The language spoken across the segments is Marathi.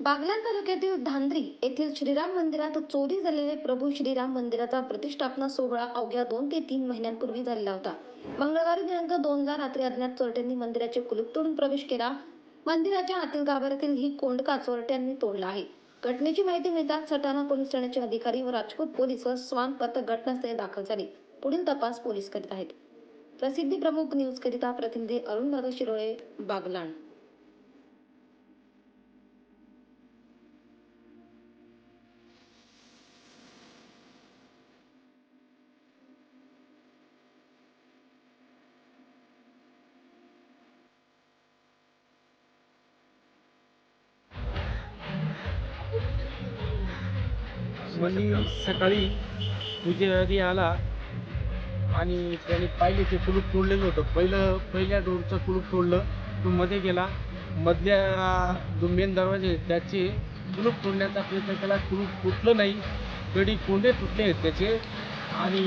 बागलाण तालुक्यातील धांद्री येथील श्रीराम मंदिरात चोरी झालेले प्रभू श्रीराम मंदिराचा प्रतिष्ठापना सोहळा अवघ्या दोन ते तीन महिन्यांपूर्वी झालेला होता. मंगळवारी दिनांक दोनला रात्री अज्ञात चोरट्यांनी मंदिराचे कुलूप तोडून प्रवेश केला. मंदिराच्या आतील गाभाऱ्यातील ही कोंडका चोरट्यांनी तोडला आहे? घटनेची माहिती मिळताच सटाणा पोलीस ठाण्याचे अधिकारी व राजपूत पोलीस व स्वान पथक घटनास्थळी दाखल झाले. पुढील तपास पोलीस करीत आहेत. प्रसिद्धी प्रमुख न्यूज करिता प्रतिनिधी अरुण दादा शिरोळे बागलाण. मनी सकाळी पूजेआधी आला आणि त्याने पाहिले ते कुलूप तोडलेलं होतं. पहिलं पहिल्या डोरचं कुलूप तोडलं तो मध्ये गेला. मधल्या जो मेन दरवाजे आहेत त्याचे कुलूप तोडण्याचा प्रयत्न केला. कुलूप तुटलं नाही. कडी कोंडे तुटले आहेत त्याचे. आणि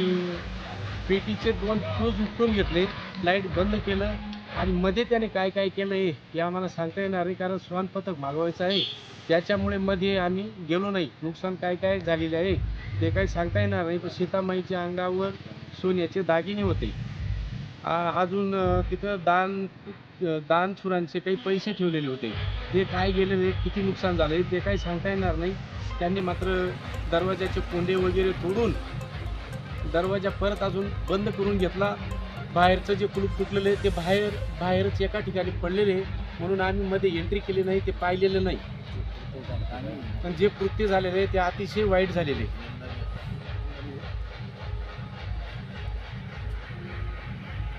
पेटीचे दोन फ्यूज उचलून घेतले. लाइट बंद केलं. आणि मध्ये त्याने काय काय केलं आहे हे आम्हाला सांगता येणार नाही कारण श्वान पथक मागवायचं आहे. त्याच्यामुळे मध्ये आम्ही गेलो नाही. नुकसान काय काय झालेले आहे ते काही सांगता येणार नाही. पण सीतामाईच्या अंगावर सोन्याचे दागिने होते. अजून तिथं दान दानशुरांचे काही पैसे ठेवलेले होते. ते काय गेलेले किती नुकसान झाले ते काही सांगता येणार नाही. त्यांनी मात्र दरवाजाचे कोंडे वगैरे तोडून दरवाजा परत अजून बंद करून घेतला. बाहेरचं जे कुलूप तुटलेलं आहे ते बाहेर बाहेरच एका ठिकाणी पडलेले आहे म्हणून आम्ही मध्ये एंट्री केली नाही ते पाहिलेलं नाही पण जे कृत्य झालेलं आहे ते अतिशय वाईट झालेले आहे.